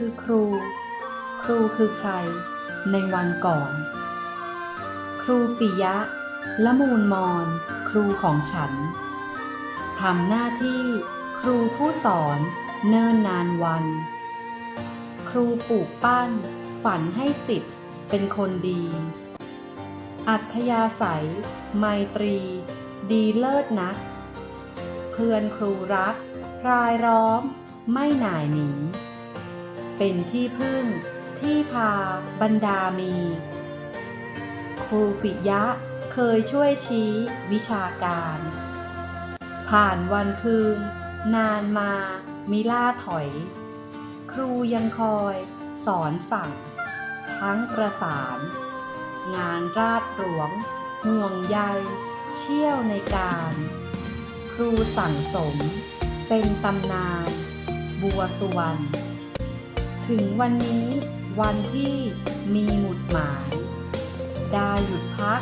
คือครู ครูคือใคร ในวันก่อน ครูปิยะ ละมูลมอนครูของฉันทำหน้าที่ ครูผู้สอน เนิ่นนานวัน ครูปลูกปั้น ฝันให้สิทธิ์เป็นคนดี อัธยาศัย ไมตรี ดีเลิศนัก เพื่อนครูรัก รายล้อม ไม่หน่ายหนี เป็นที่พึ่งที่พาบรรดามี ครูปิยะเคยช่วยชี้วิชาการ ผ่านวันคืน นานมามิล่าถอย ครูยังคอยสอนสั่ง ทั้งประสาน งานราดหลวง ห่วงใยเชี่ยวในการ ครูสั่งสม เป็นตำนาน บัวสุวรรณ ถึงวันนี้วันที่มีหมุดหมาย ได้หยุดพัก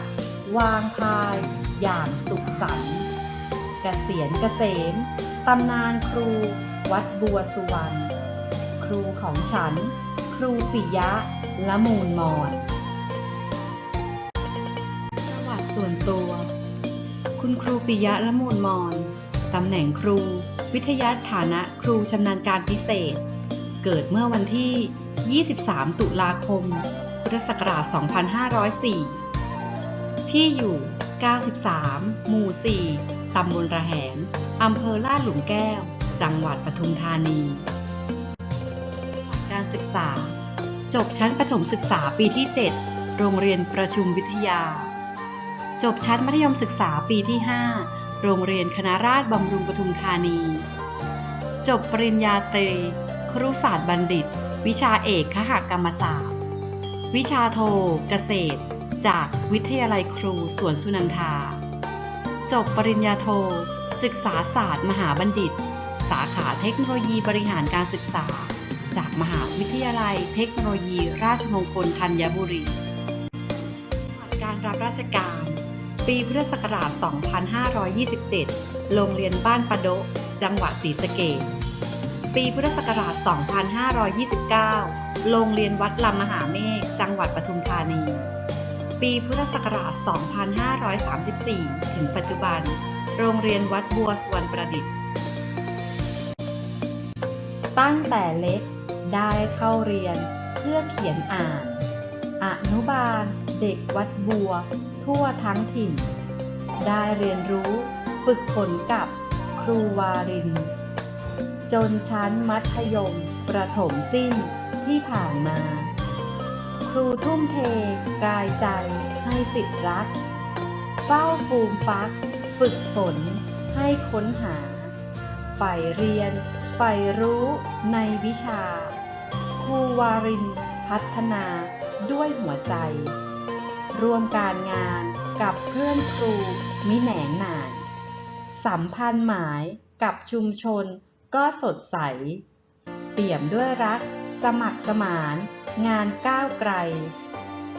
วางพายอย่างสุขสันต์เกษียณเกษมตำนานครูวัดบัวสุวรรณครูของฉัน ครูปิยะละมูลมอนประวัติส่วนตัว คุณครูปิยะละมูลมอนตำแหน่งครู วิทยาฐานะครูชำนาญการพิเศษ เกิดเมื่อวันที่ 23 ตุลาคม พุทธศักราช 2504 ที่อยู่ 93 หมู่ 4 ตำบลระแหงอำเภอลาดหลุมแก้ว จังหวัดปทุมธานี การศึกษา จบชั้นประถมศึกษาปีที่ 7 โรงเรียนประชุมวิทยา จบชั้นมัธยมศึกษาปีที่ 5 โรงเรียนคณะราษฎรบำรุงปทุมธานี จบปริญญาตรี ครุศาสตร์บัณฑิต วิชาเอกคหกรรมศาสตร์ วิชาโท เกษตร จากวิทยาลัยครูสวนสุนันทา จบปริญญาโท ศึกษาศาสตร์มหาบัณฑิต สาขาเทคโนโลยีบริหารการศึกษา จากมหาวิทยาลัยเทคโนโลยี ราชมงคลธัญบุรี การรับราชการ ปีพุทธศักราช 2527 โรงเรียนบ้านปะโดจังหวัดศรีสะเกษ ปีพุทธศักราช 2529 โรงเรียนวัดลำมหาเมฆ จังหวัดปทุมธานี ปีพุทธศักราช 2534 ถึงปัจจุบัน โรงเรียนวัดบัวสวนประดิษฐ์ ตั้งแต่เล็กได้เข้าเรียนเพื่อเขียนอ่าน อนุบาล เด็กวัดบัว ทั่วทั้งถิ่น ได้เรียนรู้ฝึกฝนกับครูวาริน จนชั้นมัธยม ประถมสิ้นที่ผ่านมา ครูทุ่มเทกายใจให้สิทธิรัก เฝ้าฟูมฟัก ฝึกฝนให้ค้นหาใฝ่เรียนใฝ่รู้ในวิชา ครูวารินพัฒนาด้วยหัวใจ ร่วมการงานกับเพื่อนครูมิแหนงหนายสัมพันธ์หมายกับชุมชน ก็สดใส เปี่ยมด้วยรัก สมัครสมาน งานก้าวไกล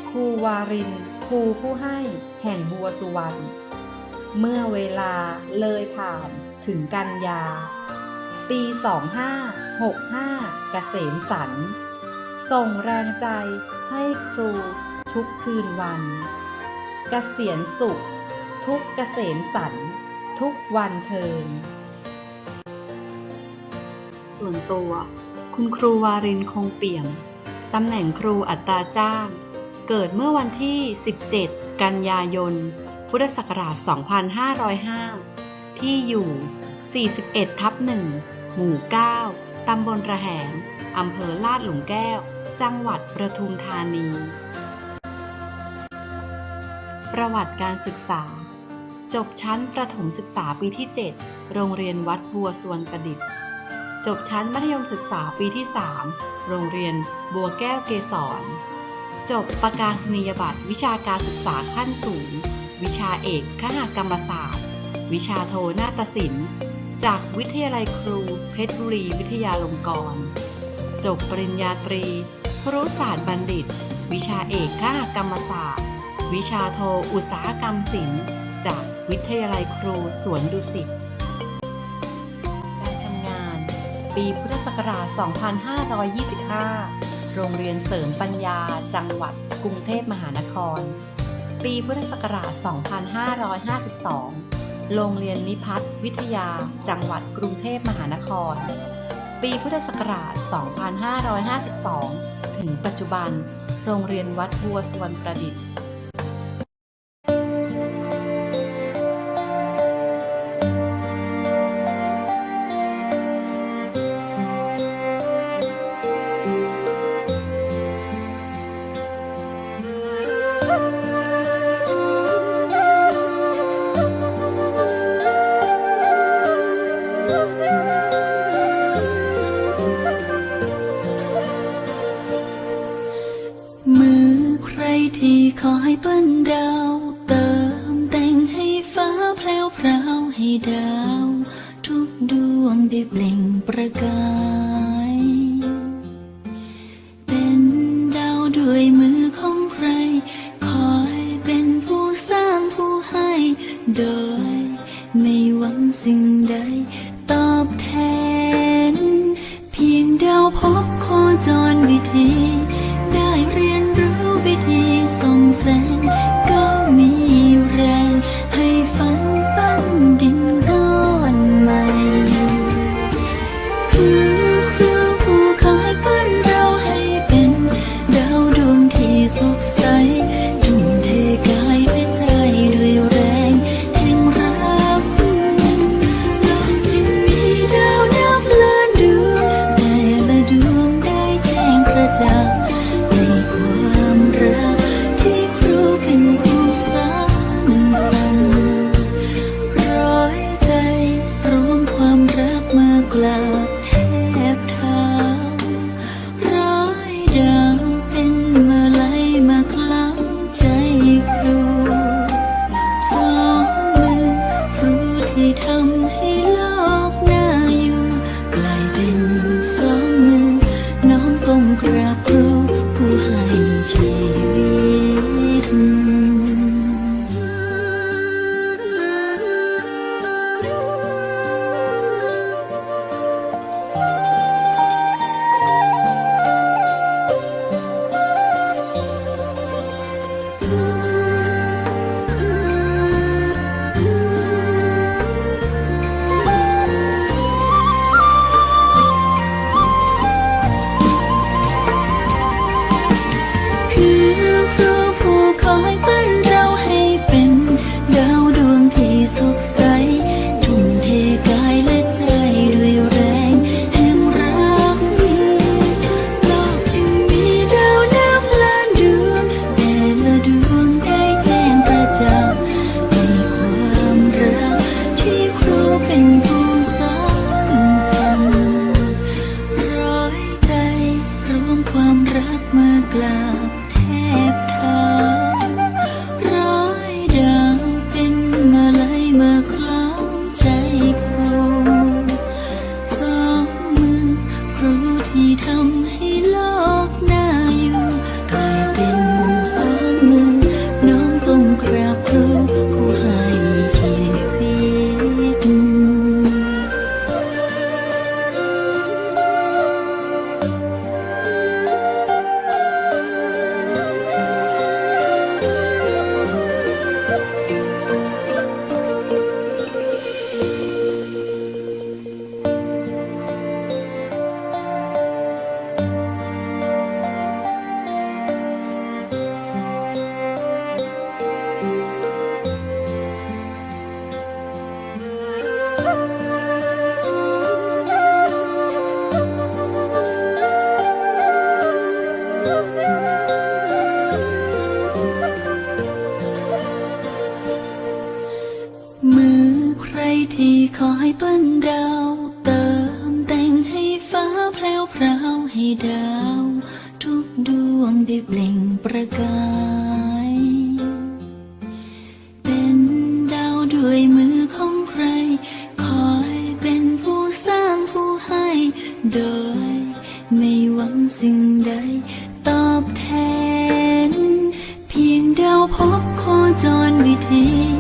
ครูวารินครูผู้ให้แห่งบัวสุวรรณเมื่อเวลาเลยผ่านถึงกันยา ปี 2565 เกษมสันส่งแรงใจให้ครูทุกคืนวันเกษียณสุข ทุกเกษมสันทุกวันเทิน ส่วนตัว คุณครูวารินคงเปี่ยม ตำแหน่งครูอัตราจ้าง เกิดเมื่อวันที่ 17 กันยายน พุทธศักราช 2505 ที่อยู่ 41 ทับ 1 หมู่ 9 ตำบลระแหง อำเภอลาดหลุมแก้ว จังหวัดประทุมธานี ประวัติการศึกษา จบชั้นประถมศึกษาปีที่ 7 โรงเรียนวัดบัวสวนประดิษฐ์ จบชั้นมัธยมศึกษาปีที่ 3 โรงเรียนบัวแก้วเกษร จบประกาศนียบัตรวิชาการศึกษาขั้นสูง วิชาเอกคหกรรมศาสตร์ วิชาโทนาฏศิลป์ จากวิทยาลัยครูเพชรบุรีวิทยาลงกรณ์ จบปริญญาตรีครุศาสตร์บัณฑิต วิชาเอกคหกรรมศาสตร์ วิชาโทอุตสาหกรรมศิลป์ จากวิทยาลัยครูสวนดุสิต ปีพุทธศักราช 2525 โรงเรียนเสริมปัญญา จังหวัดกรุงเทพมหานคร ปีพุทธศักราช 2552 โรงเรียนนิพัฒนวิทยา จังหวัดกรุงเทพมหานคร ปีพุทธศักราช 2552 ถึงปัจจุบัน โรงเรียนวัดบัวสวนประดิษฐ์ ดาว ทุกดวงได้เปล่งประกาย พร้าวให้ดาว ทุกดวงได้เปล่งประกาย เป็นดาวด้วยมือของใคร คอยเป็นผู้สร้างผู้ให้ โดยไม่หวังสิ่งใดตอบแทน เพียงดาวพบโคจรวิถี